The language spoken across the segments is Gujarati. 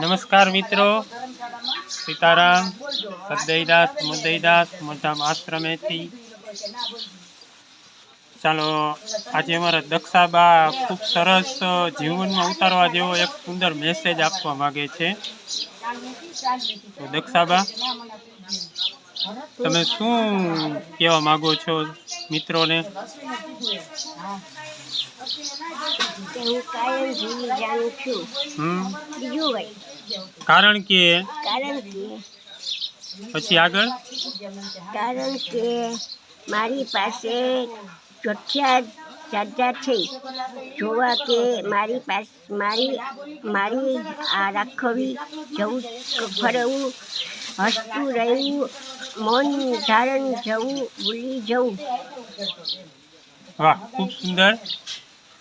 નમસ્કાર મિત્રો. સીતારામ સદયદાસ મુદયદાસ મોધામ આશ્રમેથી. ચાલો, આજે અમારા દક્ષાબા ખૂબ સરસ જીવનમાં ઉતારવા જેવો એક સુંદર મેસેજ આપવા માંગે છે. તો દક્ષાબા, તમે શું કહેવા માંગો છો મિત્રોને? કે હું કાયમ જીવી જાણું છું. હમ. બીજું ભાઈ. કારણ કે? કારણ કે પછી આગળ? કારણ કે મારી પાસે ચોથિયા ચાચા છે. જોવા કે મારી પાસે મારી મારી આ રાખવી જવું ફરવું હસતું રહેવું મૌન ધારણ જવું ભૂલી જવું. વાહ, ખૂબ સુંદર.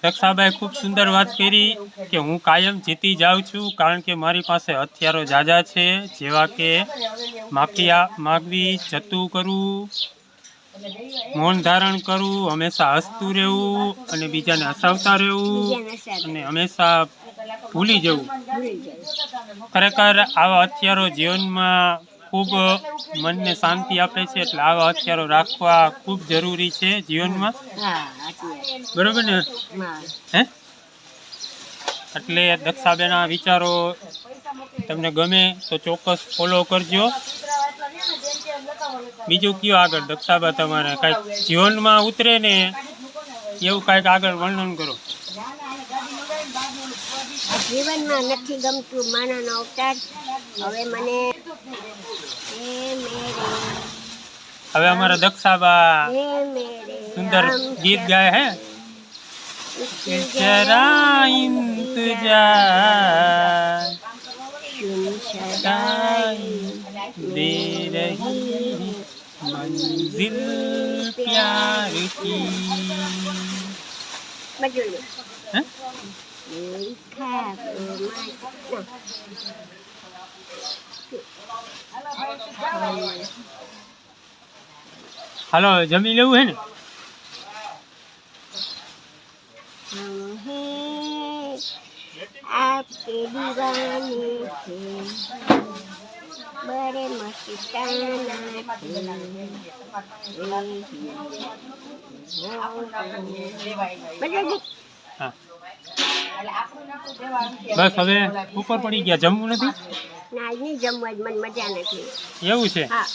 રક્ષાબાઈ ખૂબ સુંદર વાત કરી કે હું કાયમ જીતી જાઉં છું કારણ કે મારી પાસે હથિયારો જાજા છે, જેવા કે માફિયા માગવી, જતું કરવું, મૌન ધારણ કરવું, હંમેશા હસતું રહેવું અને બીજાને હસાવતા રહેવું અને હંમેશા ભૂલી જવું. ખરેખર આવા હથિયારો જીવનમાં ખૂબ મનને શાંતિ આપે છે એટલે આવા હથિયારો રાખવા ખૂબ જરૂરી છે જીવનમાં. બરોબર ને? હે? એટલે દક્ષાબેના વિચારો તમને ગમે તો ચોક્કસ ફોલો કરજો. બીજું કયો આગળ દક્ષાબા તમારે? કાંઈક જીવનમાં ઉતરે ને એવું કાંઈક આગળ વર્ણન કરો. જીવનમાં નથી ગમતું માનવનો અવતાર હવે મને હે મેરે હવે અમારા દક્ષાબા હે મેરે સુંદર રામ ગીત ગાય હે જરા ઇંતજાર સુન સદાઈ दे रही मंजिल प्यार की Bây giờ. Hả? Hello, Jamie Lưu hello Hãy subscribe હા. બસ હવે ઉપર પડી ગયા. જમવું નથી? ના નહીં જમવા જ મને મજા નથી. એવું છે? હા.